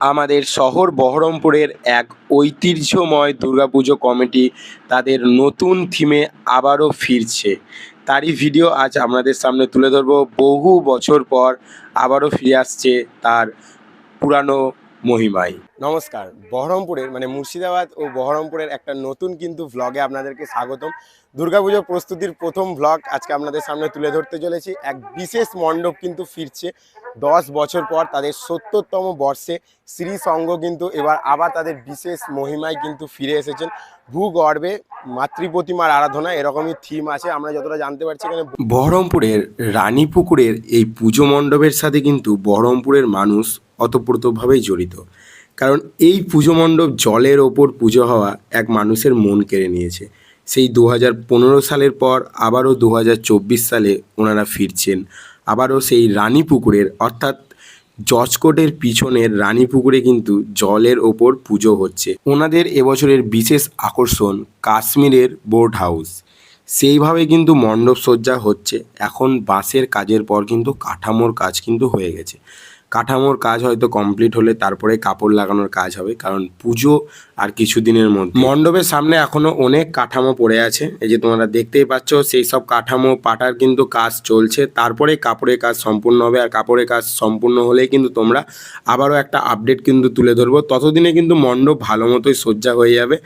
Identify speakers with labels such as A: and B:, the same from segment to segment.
A: আমাদের শহর বহরমপুরের এক ঐতিহ্যময় দুর্গাপুজো কমিটি তাদের নতুন থিমে আবারও ফিরছে। তারই ভিডিও আজ আপনাদের সামনে তুলে ধরবো। বহু বছর পর আবারও ফিরে আসছে তার পুরানো মহিমায় নমস্কার বহরমপুরের মানে মুর্শিদাবাদ ও বহরমপুরের একটা নতুন কিন্তু ভ্লগে আপনাদেরকে স্বাগতম। দুর্গাপুজোর প্রস্তুতির প্রথম ভ্লগ আজকে আপনাদের সামনে তুলে ধরতে চলেছি। এক বিশেষ মণ্ডপ কিন্তু ফিরছে দশ বছর পর তাদের সত্তরতম বর্ষে। শ্রী সঙ্গ কিন্তু এবার আবার তাদের বিশেষ মহিমায় কিন্তু ফিরে এসেছেন। ভূগর্ভে মাতৃপ্রতিমার আরাধনা এরকমই থিম আছে আমরা যতটা জানতে পারছি এখানে। বহরমপুরের রানীপুকুরের এই পুজো মণ্ডপের সাথে কিন্তু বহরমপুরের মানুষ অতপ্রতভাবেই জড়িত। কারণ এই পুজো মণ্ডপ জলের ওপর পুজো হওয়া এক মানুষের মন কেড়ে নিয়েছে। সেই দু হাজার পনেরো সালের পর আবারও দু হাজার চব্বিশ সালে ওনারা ফিরছেন। আবারও সেই রানী পুকুরের, অর্থাৎ জজকোটের পিছনের রানী পুকুরে কিন্তু জলের ওপর পুজো হচ্ছে। ওনাদের এবছরের বিশেষ আকর্ষণ কাশ্মীরের বোট হাউস। সেইভাবে কিন্তু মণ্ডপ সজ্জা হচ্ছে। এখন বাঁশের কাজের পর কিন্তু কাঠামোর কাজ কিন্তু হয়ে গেছে। কাঠামোর কাজ হয়তো কমপ্লিট হলে তারপরে কাপড় লাগানোর কাজ হবে, কারণ পুজো আর কিছুদিনের মধ্যে। মণ্ডপের সামনে এখনও অনেক কাঠামো পড়ে আছে, এই যে তোমরা দেখতেই পাচ্ছ, সেই সব কাঠামো পাটার কিন্তু কাজ চলছে, তারপরে কাপড়ের কাজ সম্পূর্ণ হবে, আর কাপড়ের কাজ সম্পূর্ণ হলেই কিন্তু তোমরা আবারও একটা আপডেট কিন্তু তুলে ধরবো। ততদিনে কিন্তু মণ্ডপ ভালো মতোই সজ্জা হয়ে যাবে।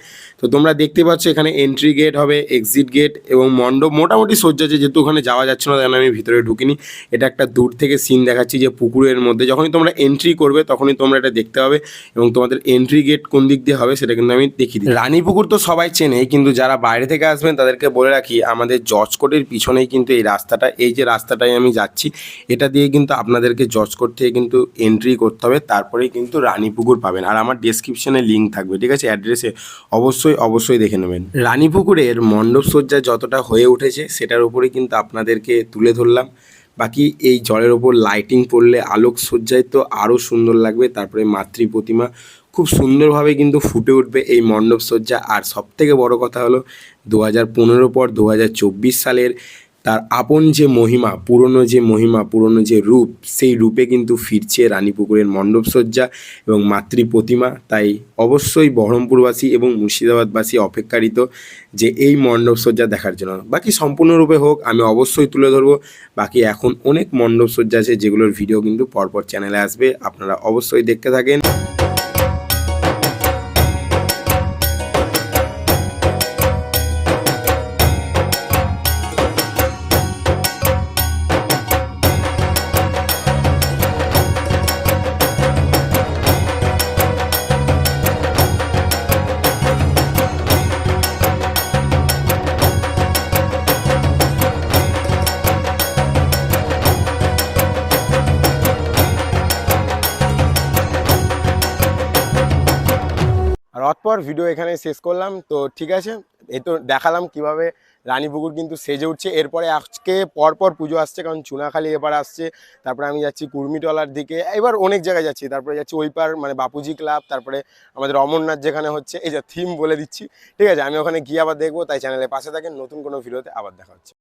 A: তো তোমরা দেখতে পাচ্ছ, এখানে এন্ট্রি গেট হবে এক্সিট গেট এবং মণ্ডপ মোটামুটি সজ্জা যেহেতু ওখানে যাওয়া যাচ্ছে না, তাই আমি ভিতরে ঢুকিনি। এটা একটা দূর থেকে সিন দেখাচ্ছি যে পুকুরের মধ্যে যখনই তোমরা এন্ট্রি করবে, তখনই তোমরা এটা দেখতে হবে এবং তোমাদের এন্ট্রি গেট কোন দিক দিয়ে হবে সেটা কিন্তু আমি দিই রানীপুকুর তো সবাই চেনে, কিন্তু যারা বাইরে থেকে আসবেন তাদেরকে বলে রাখি, আমাদের জজকোটের পিছনেই কিন্তু এই রাস্তাটা, এই যে রাস্তাটায় আমি যাচ্ছি, এটা দিয়ে কিন্তু আপনাদেরকে জজকোট থেকে কিন্তু এন্ট্রি করতে হবে, তারপরেই কিন্তু রানীপুকুর পাবেন। আর আমার ডেসক্রিপশনে লিঙ্ক থাকবে, ঠিক আছে? অ্যাড্রেসে অবশ্যই অবশ্যই দেখে নেবেন। রানীপুকুরের মণ্ডপ সজ্জা যতটা হয়ে উঠেছে, সেটার উপরে কিন্তু আপনাদেরকে তুলে ধরলাম। বাকি এই জলের ওপর লাইটিং পড়লে আলোক সজ্জায় তো আরও সুন্দর লাগবে, তারপরে মাতৃ প্রতিমা খুব সুন্দরভাবে কিন্তু ফুটে উঠবে এই মণ্ডপ সজ্জা আর সবথেকে বড় কথা হলো, দু হাজার পনেরো পর দু হাজার চব্বিশ সালের তার আপন যে মহিমা, পুরনো যে মহিমা, পুরনো যে রূপ, সেই রূপে কিন্তু ফিরছে রানীপুকুরের মণ্ডপসজ্জা এবং মাতৃ প্রতিমা। তাই অবশ্যই বহরমপুরবাসী এবং মুর্শিদাবাদবাসী অপেক্ষারিত যে এই মণ্ডপসজ্জা দেখার জন্য। বাকি সম্পূর্ণরূপে হোক, আমি অবশ্যই তুলে ধরবো। বাকি এখন অনেক মণ্ডপসজ্জা আছে, যেগুলোর ভিডিও কিন্তু পরপর চ্যানেলে আসবে। আপনারা অবশ্যই দেখতে থাকেন। রথপর ভিডিও এখানে শেষ করলাম। তো ঠিক আছে, এ তো দেখালাম কীভাবে রানীপুকুর কিন্তু সেজে উঠছে। এরপরে আজকে পরপর পুজো আসছে, কারণ চুনাখালি এবার আসছে। তারপরে আমি যাচ্ছি কুর্মিটলার দিকে। এবার অনেক জায়গায় যাচ্ছি। তারপরে যাচ্ছি ওই পার মানে বাপুজি ক্লাব তারপরে আমাদের অমরনাথ যেখানে হচ্ছে, এই যে থিম বলে দিচ্ছি। ঠিক আছে, আমি ওখানে গিয়ে আবার দেখব, তাই চ্যানেলের পাশে থাকেন, নতুন কোনো ভিডিওতে আবার দেখা হচ্ছে।